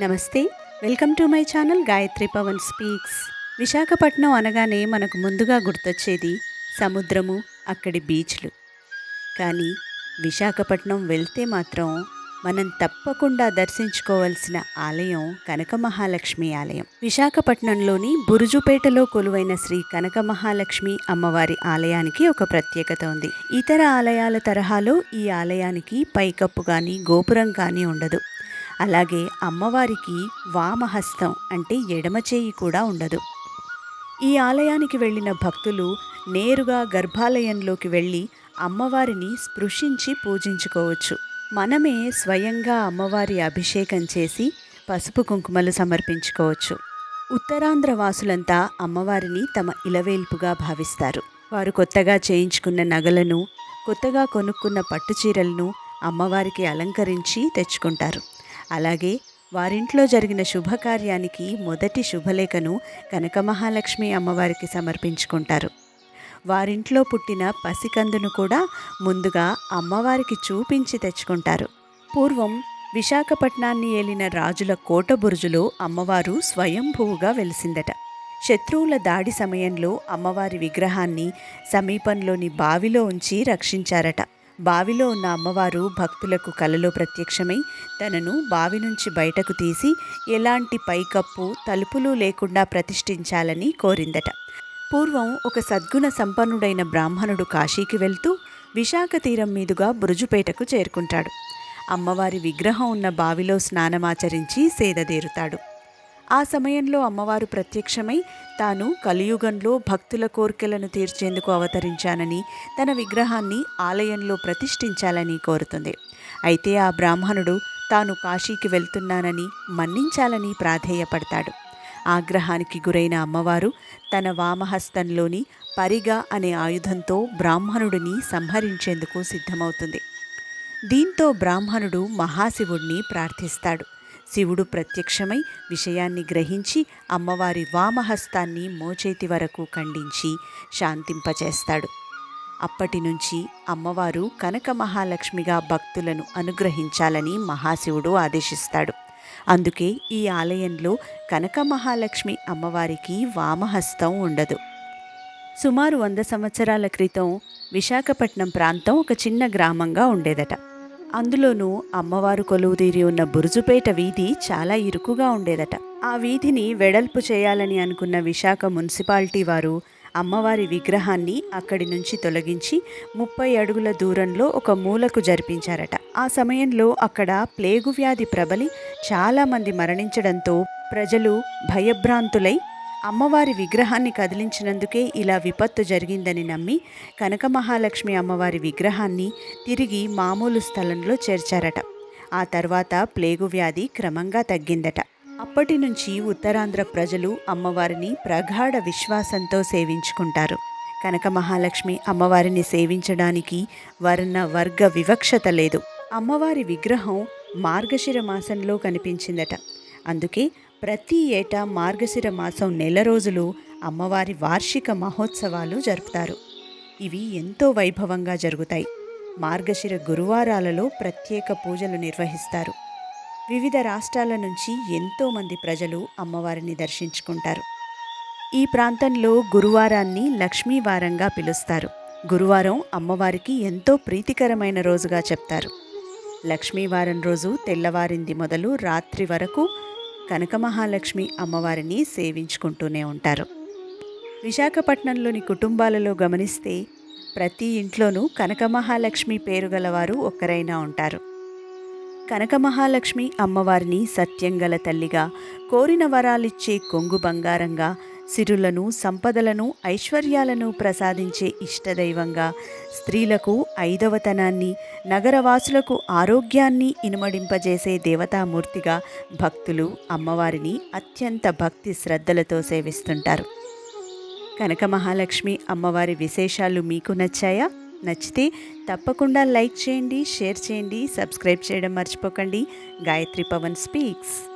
నమస్తే welcome to my channel Gayatri Pavan speaks. Visakhapatnam అనగానే మనకు ముందుగా గుర్తొచ్చేది సముద్రము అక్కడి బీచ్లు. కానీ విశాఖపట్నం వెళ్తే మాత్రం మనం తప్పకుండా దర్శించుకోవాల్సిన ఆలయం కనక మహాలక్ష్మి ఆలయం. విశాఖపట్నంలోని బురుజుపేటలో కొలువైన శ్రీ కనక మహాలక్ష్మి అమ్మవారి ఆలయానికి ఒక ప్రత్యేకత ఉంది. ఇతర ఆలయాల తరహాలో ఈ ఆలయానికి పైకప్పు కానీ గోపురం కానీ ఉండదు. అలాగే అమ్మవారికి వామహస్తం అంటే ఎడమ చేయి కూడా ఉండదు. ఈ ఆలయానికి వెళ్ళిన భక్తులు నేరుగా గర్భాలయంలోకి వెళ్ళి అమ్మవారిని స్పృశించి పూజించుకోవచ్చు. మనమే స్వయంగా అమ్మవారి అభిషేకం చేసి పసుపు కుంకుమలు సమర్పించుకోవచ్చు. ఉత్తరాంధ్ర వాసులంతా అమ్మవారిని తమ ఇలవేల్పుగా భావిస్తారు. వారు కొత్తగా చేయించుకున్న నగలను కొత్తగా కొనుక్కున్న పట్టుచీరలను అమ్మవారికి అలంకరించి తెచ్చుకుంటారు. అలాగే వారింట్లో జరిగిన శుభకార్యానికి మొదటి శుభలేఖను కనక మహాలక్ష్మి అమ్మవారికి సమర్పించుకుంటారు. వారింట్లో పుట్టిన పసికందును కూడా ముందుగా అమ్మవారికి చూపించి తెచ్చుకుంటారు. పూర్వం విశాఖపట్నాన్ని ఏలిన రాజుల కోట బురుజులో అమ్మవారు స్వయంభూగా వెలిసిందట. శత్రువుల దాడి సమయంలో అమ్మవారి విగ్రహాన్ని సమీపంలోని బావిలో ఉంచి రక్షించారట. బావిలో ఉన్న అమ్మవారు భక్తులకు కలలో ప్రత్యక్షమై తనను బావి నుంచి బయటకు తీసి ఎలాంటి పైకప్పు తలుపులు లేకుండా ప్రతిష్ఠించాలని కోరిందట. పూర్వం ఒక సద్గుణ సంపన్నుడైన బ్రాహ్మణుడు కాశీకి వెళ్తూ విశాఖ తీరం మీదుగా బురుజుపేటకు చేరుకుంటాడు. అమ్మవారి విగ్రహం ఉన్న బావిలో స్నానమాచరించి సేదదేరుతాడు ఆ సమయంలో అమ్మవారు ప్రత్యక్షమై తాను కలియుగంలో భక్తుల కోరికలను తీర్చేందుకు అవతరించానని తన విగ్రహాన్ని ఆలయంలో ప్రతిష్ఠించాలని కోరుతుంది. అయితే ఆ బ్రాహ్మణుడు తాను కాశీకి వెళ్తున్నానని మన్నించాలని ప్రాధేయపడతాడు. ఆగ్రహానికి గురైన అమ్మవారు తన వామహస్తంలోని పరిగా అనే ఆయుధంతో బ్రాహ్మణుడిని సంహరించేందుకు సిద్ధమవుతుంది. దీంతో బ్రాహ్మణుడు మహాశివుణ్ణి ప్రార్థిస్తాడు. శివుడు ప్రత్యక్షమై విషయాన్ని గ్రహించి అమ్మవారి వామహస్తాన్ని మోచేతి వరకు ఖండించి శాంతింపచేస్తాడు. అప్పటి నుంచి అమ్మవారు కనక మహాలక్ష్మిగా భక్తులను అనుగ్రహించాలని మహాశివుడు ఆదేశిస్తాడు. అందుకే ఈ ఆలయంలో కనక మహాలక్ష్మి అమ్మవారికి వామహస్తం ఉండదు. సుమారు వంద సంవత్సరాల క్రితం విశాఖపట్నం ప్రాంతం ఒక చిన్న గ్రామంగా ఉండేదట. అందులోనూ అమ్మవారు కొలువుదీరి ఉన్న బురుజుపేట వీధి చాలా ఇరుకుగా ఉండేదట. ఆ వీధిని వెడల్పు చేయాలని అనుకున్న విశాఖ మున్సిపాలిటీ వారు అమ్మవారి విగ్రహాన్ని అక్కడి నుంచి తొలగించి ముప్పై అడుగుల దూరంలో ఒక మూలకు జరిపించారట. ఆ సమయంలో అక్కడ ప్లేగు వ్యాధి ప్రబలి చాలామంది మరణించడంతో ప్రజలు భయభ్రాంతులై అమ్మవారి విగ్రహాన్ని కదిలించినందుకే ఇలా విపత్తు జరిగిందని నమ్మి కనక మహాలక్ష్మి అమ్మవారి విగ్రహాన్ని తిరిగి మామూలు స్థలంలో చేర్చారట. ఆ తర్వాత ప్లేగు వ్యాధి క్రమంగా తగ్గిందట. అప్పటి నుంచి ఉత్తరాంధ్ర ప్రజలు అమ్మవారిని ప్రగాఢ విశ్వాసంతో సేవించుకుంటారు. కనక మహాలక్ష్మి అమ్మవారిని సేవించడానికి వర్ణ వర్గ వివక్షత లేదు. అమ్మవారి విగ్రహం మార్గశిర మాసంలో కనిపించిందట. అందుకే ప్రతి ఏటా మార్గశిర మాసం నెల రోజులు అమ్మవారి వార్షిక మహోత్సవాలు జరుపుతారు. ఇవి ఎంతో వైభవంగా జరుగుతాయి. మార్గశిర గురువారాలలో ప్రత్యేక పూజలు నిర్వహిస్తారు. వివిధ రాష్ట్రాల నుంచి ఎంతోమంది ప్రజలు అమ్మవారిని దర్శించుకుంటారు. ఈ ప్రాంతంలో గురువారాన్ని లక్ష్మీవారంగా పిలుస్తారు. గురువారం అమ్మవారికి ఎంతో ప్రీతికరమైన రోజుగా చెప్తారు. లక్ష్మీవారం రోజు తెల్లవారింది మొదలు రాత్రి వరకు కనకమహాలక్ష్మి అమ్మవారిని సేవించుకుంటూనే ఉంటారు. విశాఖపట్నంలోని కుటుంబాలలో గమనిస్తే ప్రతి ఇంట్లోనూ కనకమహాలక్ష్మి పేరు గలవారు ఒక్కరైనా ఉంటారు. కనకమహాలక్ష్మి అమ్మవారిని సత్యంగల తల్లిగా కోరిన వరాలిచ్చే కొంగు బంగారంగా సిరులను సంపదలను ఐశ్వర్యాలను ప్రసాదించే ఇష్టదైవంగా స్త్రీలకు ఐదవతనాన్ని నగరవాసులకు ఆరోగ్యాన్ని ఇనుమడింపజేసే దేవతామూర్తిగా భక్తులు అమ్మవారిని అత్యంత భక్తి శ్రద్ధలతో సేవిస్తుంటారు. కనక మహాలక్ష్మి అమ్మవారి విశేషాలు మీకు నచ్చాయా? నచ్చితే తప్పకుండా లైక్ చేయండి షేర్ చేయండి సబ్స్క్రైబ్ చేయడం మర్చిపోకండి. గాయత్రి పవన్ స్పీక్స్.